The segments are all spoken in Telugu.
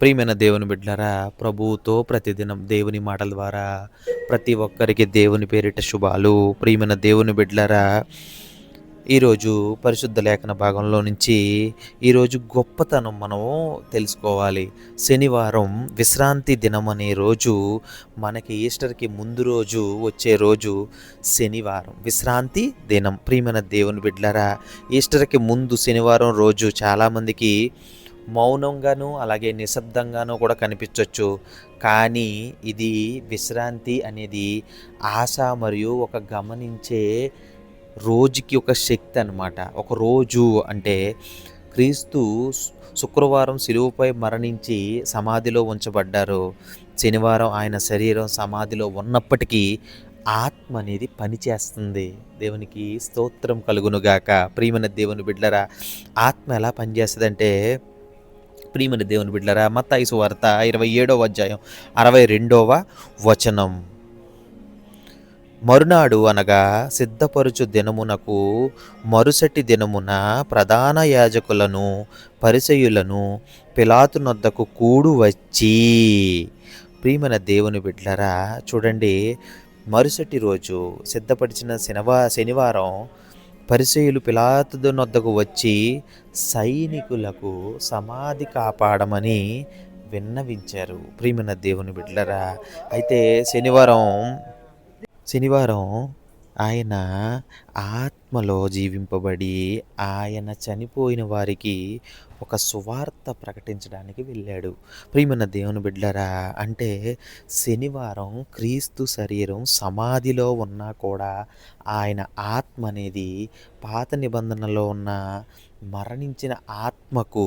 ప్రియమైన దేవుని బిడ్డలారా ప్రభువుతో ప్రతిదినం దేవుని మాటల ద్వారా ప్రతి ఒక్కరికి దేవుని పేరిట శుభాలు. ప్రియమైన దేవుని బిడ్డలారా ఈరోజు పరిశుద్ధ లేఖన భాగంలో నుంచి ఈరోజు గొప్పతనం మనం తెలుసుకోవాలి. శనివారం విశ్రాంతి దినం అనే రోజు మనకి ఈస్టర్కి ముందు రోజు వచ్చే రోజు శనివారం విశ్రాంతి దినం. ప్రియమైన దేవుని బిడ్డలారా ఈస్టర్కి ముందు శనివారం రోజు చాలామందికి మౌనంగాను అలాగే నిశ్శబ్దంగాను కూడా కనిపించవచ్చు కానీ ఇది విశ్రాంతి అనేది ఆశ మరియు ఒక గమనించే రోజుకి ఒక శక్తి అన్నమాట. ఒక రోజు అంటే క్రీస్తు శుక్రవారం సిలువపై మరణించి సమాధిలో ఉంచబడ్డారు. శనివారం ఆయన శరీరం సమాధిలో ఉన్నప్పటికీ ఆత్మ అనేది పనిచేస్తుంది. దేవునికి స్తోత్రం కలుగునుగాక. ప్రియమైన దేవుని బిడ్డరా ఆత్మ ఎలా పనిచేస్తుందంటే ప్రియమని దేవుని బిడ్డరా మత్తాయిసు వార్త ఇరవై ఏడవ అధ్యాయం అరవై రెండవ వచనం. మరునాడు అనగా సిద్ధపరుచు దినమునకు మరుసటి దినమున ప్రధాన యాజకులను పరిసయులను పిలాతునొద్దకు కూడు వచ్చి. ప్రియమైన దేవుని బిడ్డలరా చూడండి మరుసటి రోజు సిద్ధపరిచిన శనివా శనివారం పరిసయులు పిలాతునొద్దకు వచ్చి సైనికులకు సమాధి కాపాడమని విన్నవించారు. ప్రియమైన దేవుని బిడ్డలరా అయితే శనివారం శనివారం ఆయన ఆత్మలో జీవింపబడి ఆయన చనిపోయిన వారికి ఒక సువార్త ప్రకటించడానికి వెళ్ళాడు. ప్రియమైన దేవుని బిడ్డరా అంటే శనివారం క్రీస్తు శరీరం సమాధిలో ఉన్నా కూడా ఆయన ఆత్మ అనేది పాత నిబంధనలో ఉన్న మరణించిన ఆత్మకు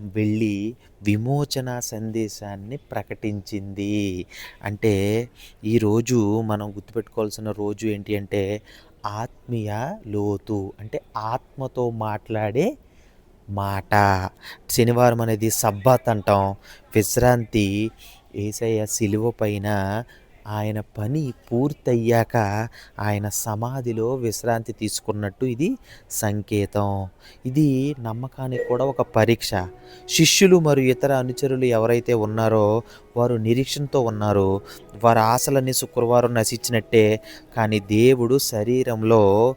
వెళ్ళి విమోచన సందేశాన్ని ప్రకటించింది. అంటే ఈరోజు మనం గుర్తుపెట్టుకోవాల్సిన రోజు ఏంటి అంటే ఆత్మీయ లోతు అంటే ఆత్మతో మాట్లాడే మాట. శనివారం అనేది సబ్బాత్ అంటాం. విశ్రాంతి ఏసయ్య సిలువ పైన ఆయన పని పూర్తయ్యాక ఆయన సమాధిలో విశ్రాంతి తీసుకున్నట్టు ఇది సంకేతం. ఇది నమ్మకానికి కూడా ఒక పరీక్ష. శిష్యులు మరియు ఇతర అనుచరులు ఎవరైతే ఉన్నారో వారు నిరీక్షణతో ఉన్నారు. వారి ఆశలన్నీ శుక్రవారం నశించినట్టే. కానీ దేవుడు శరీరంలో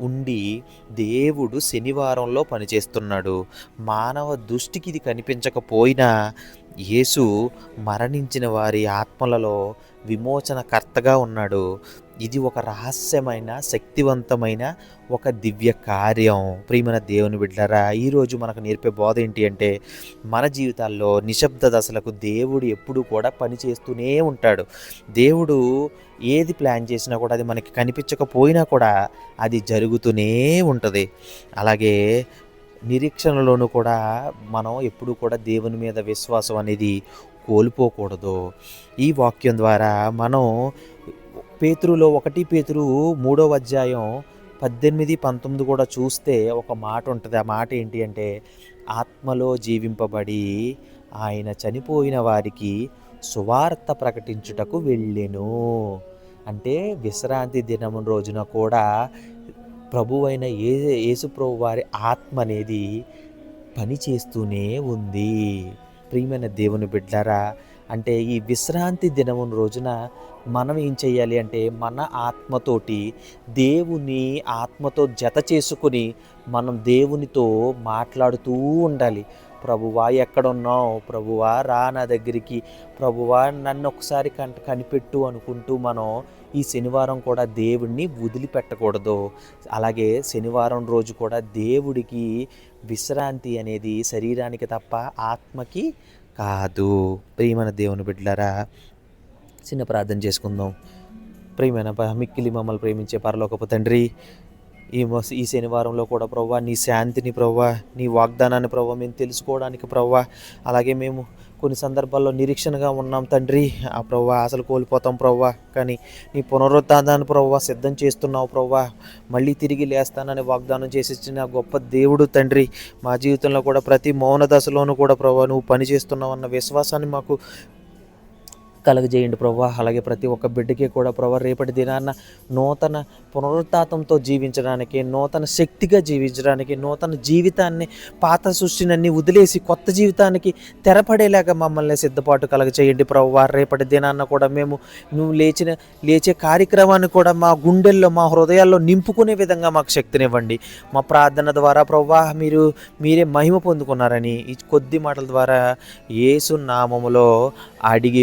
ఉండి దేవుడు శనివారంలో పనిచేస్తున్నాడు. మానవ దృష్టికి ఇది కనిపించకపోయినా యేసు మరణించిన వారి ఆత్మలలో విమోచనకర్తగా ఉన్నాడు. ఇది ఒక రహస్యమైన శక్తివంతమైన ఒక దివ్య కార్యం. ప్రియమైన దేవుని బిడ్డరా ఈరోజు మనకు నేర్పే బోధ ఏంటి అంటే మన జీవితాల్లో నిశ్శబ్ద దశలకు దేవుడు ఎప్పుడూ కూడా పనిచేస్తూనే ఉంటాడు. దేవుడు ఏది ప్లాన్ చేసినా కూడా అది మనకి కనిపించకపోయినా కూడా అది జరుగుతూనే ఉంటుంది. అలాగే నిరీక్షణలోనూ కూడా మనం ఎప్పుడు కూడా దేవుని మీద విశ్వాసం అనేది కోల్పోకూడదు. ఈ వాక్యం ద్వారా మనం పేతురులో ఒకటి పేతురు మూడవ అధ్యాయం పద్దెనిమిది పంతొమ్మిది కూడా చూస్తే ఒక మాట ఉంటుంది. ఆ మాట ఏంటి అంటే ఆత్మలో జీవింపబడి ఆయన చనిపోయిన వారికి సువార్త ప్రకటించుటకు వెళ్ళెను. అంటే విశ్రాంతి దినం రోజున కూడా ప్రభువైన ఏ యేసుప్రభు వారి ఆత్మ అనేది పని చేస్తూనే ఉంది. ప్రియమైన దేవుని బిడ్డారా అంటే ఈ విశ్రాంతి దినమున రోజున మనం ఏం చేయాలి అంటే మన ఆత్మతోటి దేవుని ఆత్మతో జత చేసుకుని మనం దేవునితో మాట్లాడుతూ ఉండాలి. ప్రభువా ఎక్కడున్నావు? ప్రభువా రా నా దగ్గరికి. ప్రభువా నన్ను ఒకసారి కంట కనిపెట్టు అనుకుంటూ మనం ఈ శనివారం కూడా దేవుడిని వదిలిపెట్టకూడదు. అలాగే శనివారం రోజు కూడా దేవుడికి విశ్రాంతి అనేది శరీరానికి తప్ప ఆత్మకి కాదు. ప్రియమైన దేవుని బిడ్డలారా చిన్న ప్రార్థన చేసుకుందాం. ప్రియమైన మిక్కిలి మమ్మల్ని ప్రేమించే పరలోకపు తండ్రి ఈ ఈ శనివారంలో కూడా ప్రవ్వా నీ శాంతిని ప్రవ్వా నీ వాగ్దానాన్ని ప్రవ్వా మేము తెలుసుకోవడానికి ప్రవ్వా అలాగే మేము కొన్ని సందర్భాల్లో నిరీక్షణగా ఉన్నాం తండ్రి ఆ ప్రవ్వా అసలు కోల్పోతాం ప్రవ్వా కానీ నీ పునరుద్ధానాన్ని ప్రవ్వా సిద్ధం చేస్తున్నావు ప్రవ్వా మళ్ళీ తిరిగి లేస్తానని వాగ్దానం చేసి ఇచ్చిన గొప్ప దేవుడు తండ్రి మా జీవితంలో కూడా ప్రతి మౌన దశలోనూ కూడా ప్రవ్వా నువ్వు పనిచేస్తున్నావు అన్న విశ్వాసాన్ని మాకు కలగజేయండి ప్రభా. అలాగే ప్రతి ఒక్క బిడ్డకి కూడా ప్రభా రేపటి దినాన్న నూతన పునరుత్తాతంతో జీవించడానికి నూతన శక్తిగా జీవించడానికి నూతన జీవితాన్ని పాత సృష్టినన్నీ వదిలేసి కొత్త జీవితానికి తెరపడేలాగా మమ్మల్ని సిద్ధపాటు కలగచేయండి ప్రభా. రేపటి దినాన్న కూడా మేము నువ్వు లేచిన లేచే కార్యక్రమాన్ని కూడా మా గుండెల్లో మా హృదయాల్లో నింపుకునే విధంగా మాకు శక్తినివ్వండి. మా ప్రార్థన ద్వారా ప్రభా మీరు మీరే మహిమ పొందుకున్నారని ఈ కొద్ది మాటల ద్వారా ఏసు నామములో అడిగి